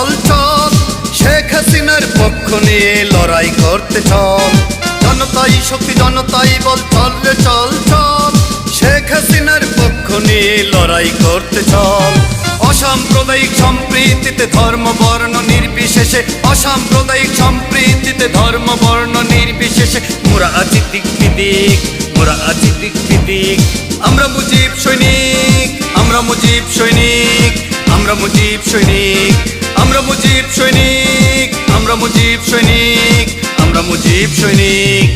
চল চল শেখ হাসিনার পক্ষ নিয়ে লড়াই করতে চল। জনতাই শক্তি, জনতাই বল, চল রে, চল চল। শেখ হাসিনার পক্ষ নিয়ে লড়াই করতে চল। অসাম্প্রদায়িক সম্প্রীতিতে ধর্ম, বর্ণ নির্বিশেষে, অসাম্প্রদায়িক সম্প্রীতিতে ধর্ম, বর্ণ নির্বিশেষে। মোরা আছি দিক বিদিক, মোরা আছি দিক বিদিক। আমরা মুজিব সৈনিক, আমরা মুজিব সৈনিক, আমরা মুজিব সৈনিক। আমরা মুজিব সৈনিক আমরা মুজিব সৈনিক আমরা মুজিব সৈনিক।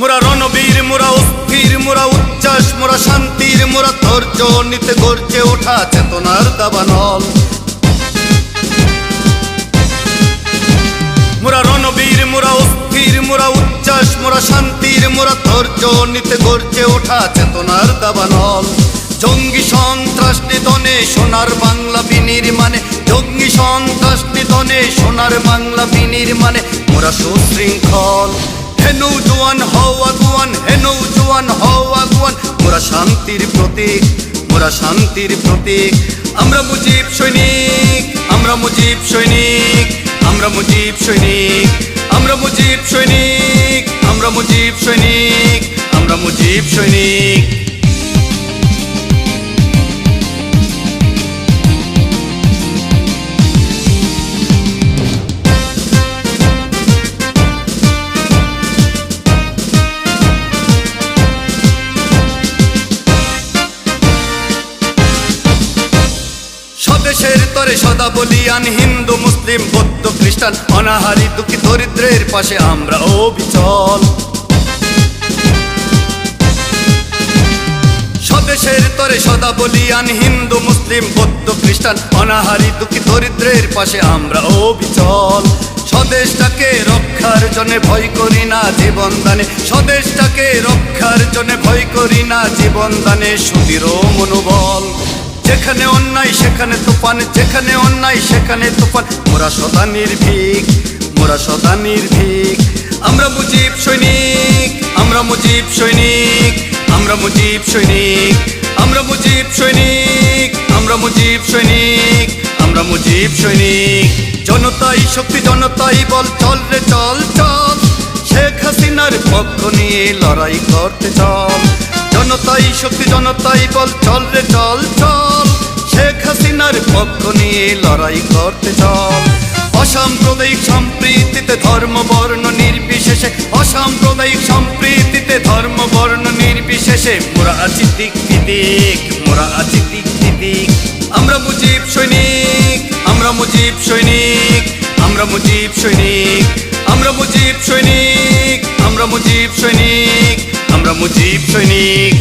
মোরা রণবীর মোরা ধৈর্য নিতে গর্জে ওঠা চেতনার দাবানল। মোরা রণবীর, মোরা অস্থির, মোরা উচ্ছ্বাস, মোরা শান্তির, মোরা ধৈর্য নিতে গর্জে ওঠা চেতনার দাবানল। জঙ্গি সন্ত্রাস নিধনে সোনার বাংলা বিনির্মাণে, জঙ্গি সন্ত্রাস নিধনে সোনার বাংলা বিনির্মাণে মোরা সুশৃঙ্খল। হেনু জোয়ান হওয়া আগুয়ান হেনু জোয়ান হও আগুয়ান মোরা শান্তির প্রতীক মোরা শান্তির প্রতীক। আমরা মুজিব সৈনিক, আমরা মুজিব সৈনিক, আমরা মুজিব সৈনিক, আমরা মুজিব সৈনিক, আমরা মুজিব সৈনিক, আমরা মুজিব সৈনিক। স্বদেশের তরে সদা বলিয়ান হিন্দু, মুসলিম, বৌদ্ধ, খ্রিস্টান, অনাহারি দুঃখী দরিদ্রের পাশে আমরা অবিচল। স্বদেশের তরে সদা বলিয়ান হিন্দু, মুসলিম, বৌদ্ধ, খ্রিস্টান, অনাহারি দুঃখী দরিদ্রের পাশে আমরা অবিচল। স্বদেশটাকে রক্ষার জন্য ভয় করি না জীবন দানে। স্বদেশটাকে রক্ষার জন্য ভয় করি না জীবন দানে সুদীর মনোবল। যেখানে অন্যায়, সেখানে তুফান। যেখানে অন্যায়, সেখানে তুফান। মোরা সদা নির্ভীক, মোরা সদা নির্ভীক। আমরা মুজিব সৈনিক, আমরা মুজিব সৈনিক, আমরা মুজিব সৈনিক, আমরা মুজিব সৈনিক, আমরা মুজিব সৈনিক, আমরা মুজিব সৈনিক। জনতাই শক্তি, জনতাই বল, চল রে, চল চল। শেখ হাসিনার পক্ষ নিয়ে লড়াই করতে চল। জনতাই, শক্তি জনতাই, বল, চল রে, চল চল। শেখ হাসিনার পক্ষ নিয়ে লড়াই করতে চল। অসাম্প্রদায়িক সম্প্রীতিতে ধর্ম, বর্ণ নির্বিশেষে, অসাম্প্রদায়িক সম্প্রীতিতে ধর্ম, বর্ণ নির্বিশেষে। মোরা আছি দিক বিদিক, মোরা আছি দিক বিদিক। আমরা মুজিব সৈনিক, আমরা মুজিব সৈনিক, আমরা মুজিব সৈনিক, আমরা মুজিব সৈনিক, আমরা মুজিব সৈনিক। আমরা মুজিব সৈনিক